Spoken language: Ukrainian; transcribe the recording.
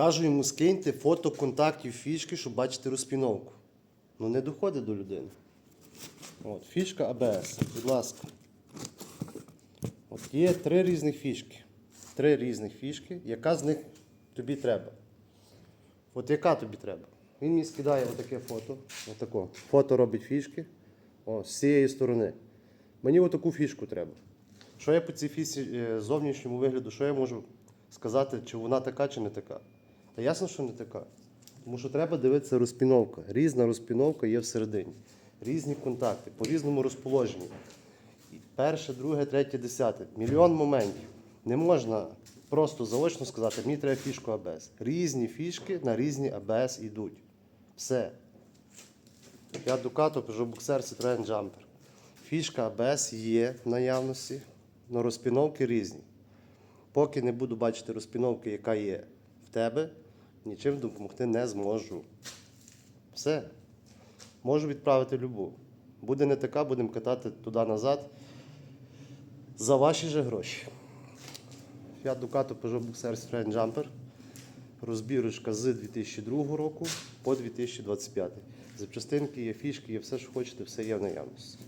Кажу йому, скиньте фото контактів фішки, щоб бачити розпіновку. Ну не доходить до людини. От, фішка АБС, будь ласка. От є три різних фішки. Три різних фішки. Яка з них тобі треба? От яка тобі треба? Він мені скидає отаке фото. Отако. Фото робить фішки. О, з цієї сторони. Мені отаку фішку треба. Що я по цій фішці е, зовнішньому вигляду, що я можу сказати, чи вона така, чи не така? Та ясно, що не така. Тому що треба дивитися розпіновка. Різна розпіновка є всередині. Різні контакти, по різному розположенню. Перше, друге, третє, десяте. Мільйон моментів. Не можна просто заочно сказати, мені треба фішку АБС. Різні фішки на різні АБС йдуть. Все. Я Ducato, Peugeot Boxer, Citroen Jumper. Фішка ABS є в наявності, але розпіновки різні. Поки не буду бачити розпіновки, яка є в тебе, нічим допомогти не зможу. Все. Можу відправити любу. Буде не така, будемо катати туди-назад за ваші же гроші. Fiat Ducato Peugeot Boxer Citroen Jumper. Розбірочка з 2002 року по 2025. Запчастинки є, фішки є, все, що хочете, все є в наявності.